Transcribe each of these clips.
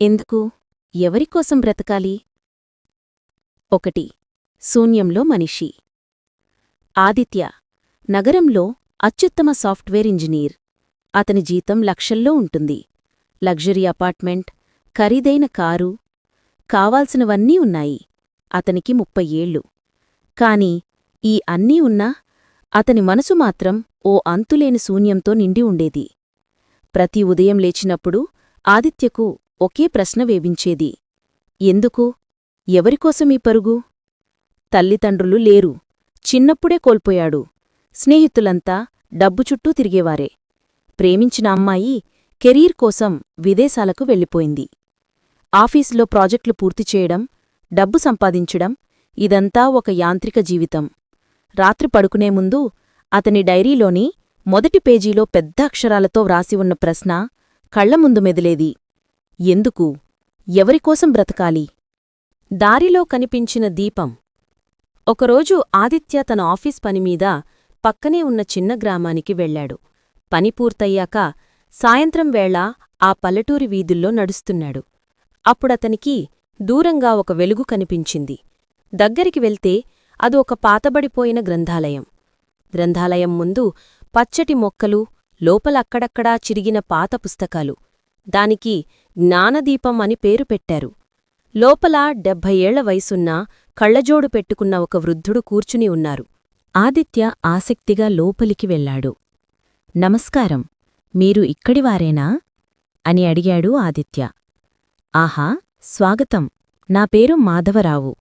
ఎందుకు? ఎవరికోసం బ్రతకాలి? ఒకటి. శూన్యంలో మనిషి. ఆదిత్య. నగరంలో అత్యుత్తమ సాఫ్ట్వేర్ ఇంజనీర్. అతని జీతం లక్షల్లో ఉంటుంది. లగ్జరీ అపార్ట్మెంట్ ఖరీదైన కారు కావాల్సినవన్నీ ఉన్నాయి. అతనికి ముప్పై ఏళ్ళు. కాని ఈ అన్నీ ఉన్నా అతని మనసు మాత్రం ఓ అంతులేని శూన్యంతో నిండి ఉండేది. ప్రతి ఉదయం లేచినప్పుడు ఆదిత్యకు ఒకే ప్రశ్న వేవించేది. ఎందుకు? ఎవరికోసమీ పరుగు? తల్లిదండ్రులు లేరు. చిన్నప్పుడే కోల్పోయాడు. స్నేహితులంతా డబ్బు చుట్టూ తిరిగేవారే. ప్రేమించిన అమ్మాయి కెరీర్ కోసం విదేశాలకు వెళ్ళిపోయింది. ఆఫీసులో ప్రాజెక్టులు పూర్తి చేయడం డబ్బు సంపాదించడం ఇదంతా ఒక యాంత్రిక జీవితం. రాత్రి పడుకునే ముందు అతని డైరీలోని మొదటి పేజీలో పెద్ద అక్షరాలతో వ్రాసి ఉన్న ప్రశ్న కళ్ళ ముందు మెదిలేది. ఎందుకు? ఎవరికోసం బ్రతకాలి? దారిలో కనిపించిన దీపం. ఒకరోజు ఆదిత్య తన ఆఫీస్ పనిమీద పక్కనే ఉన్న చిన్న గ్రామానికి వెళ్ళాడు. పని పూర్తయ్యాక సాయంత్రం వేళ ఆ పల్లెటూరి వీధుల్లో నడుస్తున్నాడు. అప్పుడతనికి దూరంగా ఒక వెలుగు కనిపించింది. దగ్గరికి వెళ్తే అది ఒక పాతబడిపోయిన గ్రంథాలయం. గ్రంథాలయం ముందు పచ్చటి మొక్కలు లోపలక్కడక్కడా చిరిగిన పాత పుస్తకాలు. దానికి జ్ఞానదీపం అని పేరు పెట్టారు. లోపల డెబ్భై ఏళ్ళ వయసున్న కళ్ళజోడు పెట్టుకున్న ఒక వృద్ధుడు కూర్చుని ఉన్నారు. ఆదిత్య ఆసక్తిగా లోపలికి వెళ్ళాడు. నమస్కారం మీరు ఇక్కడివారేనా అని అడిగాడు ఆదిత్య. ఆహా స్వాగతం. నా పేరు మాధవరావు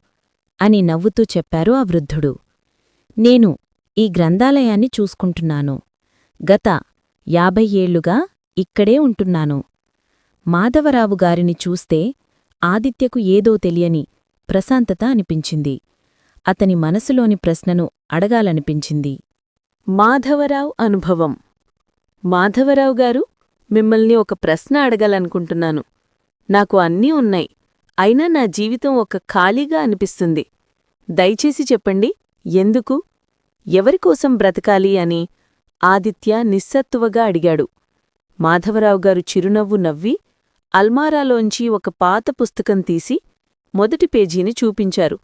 అని నవ్వుతూ చెప్పారు ఆ వృద్ధుడు. నేను ఈ గ్రంథాలయాన్ని చూసుకుంటున్నాను. గత యాభై ఏళ్ళుగా ఇక్కడే ఉంటున్నాను. మాధవరావు గారిని చూస్తే ఆదిత్యకు ఏదో తెలియని ప్రశాంతత అనిపించింది. అతని మనసులోని ప్రశ్నను అడగాలనిపించింది. మాధవరావు అనుభవం. మాధవరావు గారు మిమ్మల్ని ఒక ప్రశ్న అడగాలనుకుంటున్నాను. నాకు అన్నీ ఉన్నాయి. అయినా నా జీవితం ఒక ఖాళీగా అనిపిస్తుంది. దయచేసి చెప్పండి ఎందుకు? ఎవరికోసం బ్రతకాలి అని ఆదిత్య నిస్సత్తువగా అడిగాడు. మాధవరావు గారు చిరునవ్వు నవ్వి అల్మారాలోంచి ఒక పాత పుస్తకం తీసి మొదటి పేజీని చూపించారు.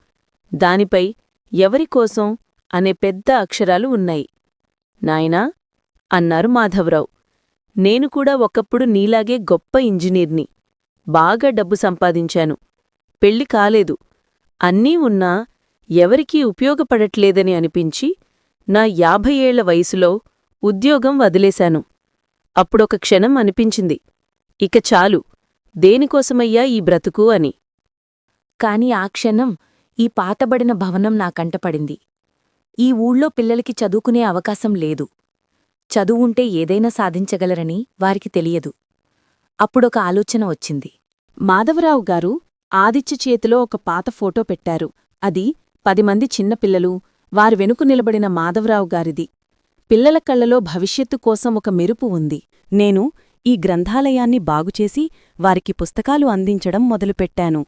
దానిపై ఎవరికోసం అనే పెద్ద అక్షరాలు ఉన్నాయి. నాయనా అన్నారు మాధవరావు నేను కూడా ఒకప్పుడు నీలాగే గొప్ప ఇంజనీర్ని. బాగా డబ్బు సంపాదించాను. పెళ్ళి కాలేదు. అన్నీ ఉన్నా ఎవరికీ ఉపయోగపడట్లేదని అనిపించి నా యాభై ఏళ్ళ వయసులో ఉద్యోగం వదిలేశాను. అప్పుడొక క్షణం అనిపించింది. ఇక చాలు. దేనికోసమయ్యా ఈ బ్రతుకు అని. కాని ఆ క్షణం ఈ పాతబడిన భవనం నాకంటపడింది ఈ ఊళ్ళో పిల్లలకి చదువుకునే అవకాశం లేదు. చదువుంటే ఏదైనా సాధించగలరని వారికి తెలియదు. అప్పుడొక ఆలోచన వచ్చింది. మాధవరావు గారు ఆదిత్య చేతిలో ఒక పాత ఫోటో పెట్టారు. అది పది మంది చిన్నపిల్లలు వారి వెనుకు నిలబడిన మాధవరావు గారిది. పిల్లల కళ్ళలో భవిష్యత్తు కోసం ఒక మెరుపు ఉంది. నేను ఈ గ్రంథాలయాన్ని బాగుచేసి వారికి పుస్తకాలు అందించడం మొదలుపెట్టాను.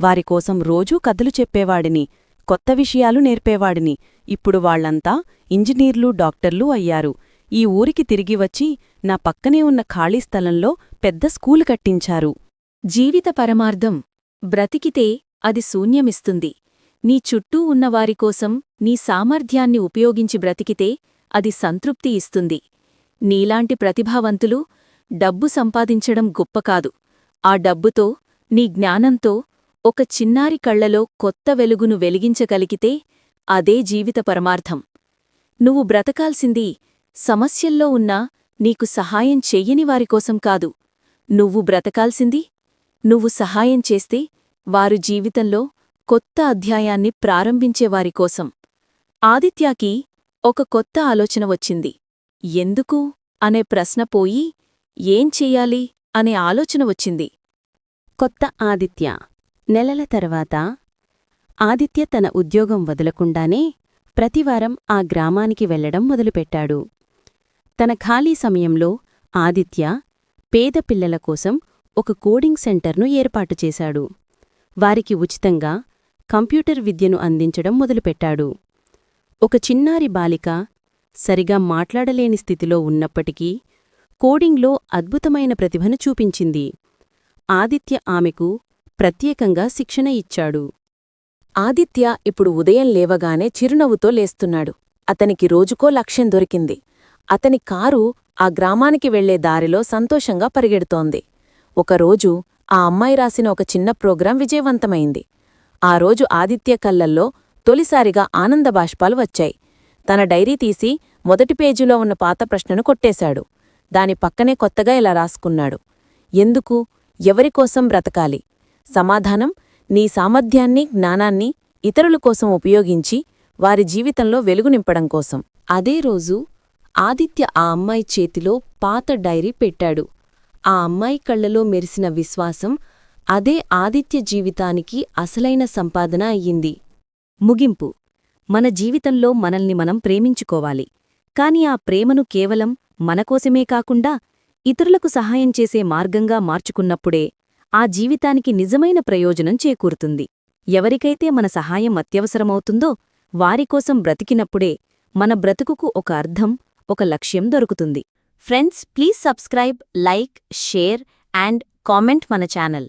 వారికోసం రోజూ కథలు చెప్పేవాడిని కొత్త విషయాలు నేర్పేవాడిని. ఇప్పుడు వాళ్ళంతా ఇంజనీర్లు డాక్టర్లు అయ్యారు. ఈ ఊరికి తిరిగి వచ్చి నా పక్కనే ఉన్న ఖాళీ స్థలంలో పెద్ద స్కూలు కట్టించారు. జీవిత పరమార్థం. బ్రతికితే అది శూన్యమిస్తుంది. నీ చుట్టూ ఉన్నవారికోసం నీ సామర్థ్యాన్ని ఉపయోగించి బ్రతికితే అది సంతృప్తి ఇస్తుంది. నీలాంటి ప్రతిభావంతులు డబ్బు సంపాదించడం గొప్ప కాదు. ఆ డబ్బుతో నీ జ్ఞానంతో ఒక చిన్నారి కళ్ళలో కొత్త వెలుగును వెలిగించగలిగితే అదే జీవిత పరమార్థం. నువ్వు బ్రతకాల్సింది సమస్యల్లో ఉన్నా నీకు సహాయం చెయ్యని వారికోసం కాదు. నువ్వు బ్రతకాల్సింది నువ్వు సహాయం చేస్తే వారు జీవితంలో కొత్త అధ్యాయాన్ని ప్రారంభించేవారికోసం ఆదిత్యాకి ఒక కొత్త ఆలోచన వచ్చింది. ఎందుకు? అనే ప్రశ్న పోయి ఏం చెయ్యాలి అనే ఆలోచన వచ్చింది. కొత్త ఆదిత్య. నెలల తర్వాత ఆదిత్య తన ఉద్యోగం వదలకుండానే ప్రతివారం ఆ గ్రామానికి వెళ్ళడం మొదలుపెట్టాడు. తన ఖాళీ సమయంలో ఆదిత్య పేద పిల్లల కోసం ఒక కోడింగ్ సెంటర్ను ఏర్పాటు చేశాడు. వారికి ఉచితంగా కంప్యూటర్ విద్యను అందించడం మొదలుపెట్టాడు. ఒక చిన్నారి బాలిక సరిగా మాట్లాడలేని స్థితిలో ఉన్నప్పటికీ కోడింగ్లో అద్భుతమైన ప్రతిభను చూపించింది. ఆదిత్య ఆమెకు ప్రత్యేకంగా శిక్షణ ఇచ్చాడు. ఆదిత్య ఇప్పుడు ఉదయం లేవగానే చిరునవ్వుతో లేస్తున్నాడు. అతనికి రోజుకో లక్ష్యం దొరికింది. అతని కారు ఆ గ్రామానికి వెళ్ళే దారిలో సంతోషంగా పరిగెడుతోంది. ఒకరోజు ఆ అమ్మాయి రాసిన ఒక చిన్న ప్రోగ్రాం విజయవంతమైంది. ఆ రోజు ఆదిత్య కళ్ళల్లో తొలిసారిగా ఆనందబాష్పాలు వచ్చాయి. తన డైరీ తీసి మొదటి పేజీలో ఉన్న పాత ప్రశ్నను కొట్టేశాడు. దాని పక్కనే కొత్తగా ఇలా రాసుకున్నాడు. ఎందుకు? ఎవరికోసం బ్రతకాలి? సమాధానం నీ సామర్థ్యాన్ని జ్ఞానాన్ని ఇతరుల కోసం ఉపయోగించి వారి జీవితంలో వెలుగు నింపడం కోసం. అదే రోజు ఆదిత్య ఆ అమ్మాయి చేతిలో పాత డైరీ పెట్టాడు. ఆ అమ్మాయి కళ్ళలో మెరిసిన విశ్వాసం అదే ఆదిత్య జీవితానికి అసలైన సంపాదన అయ్యింది. ముగింపు. మన జీవితంలో మనల్ని మనం ప్రేమించుకోవాలి. కాని ఆ ప్రేమను కేవలం మనకోసమే కాకుండా ఇతరులకు సహాయం చేసే మార్గంగా మార్చుకున్నప్పుడే ఆ జీవితానికి నిజమైన ప్రయోజనం చేకూరుతుంది. ఎవరికైతే మన సహాయం అత్యవసరమవుతుందో వారికోసం బ్రతికినప్పుడే మన బ్రతుకుకు ఒక అర్థం ఒక లక్ష్యం దొరుకుతుంది. Friends please subscribe like share and comment మన ఛానల్.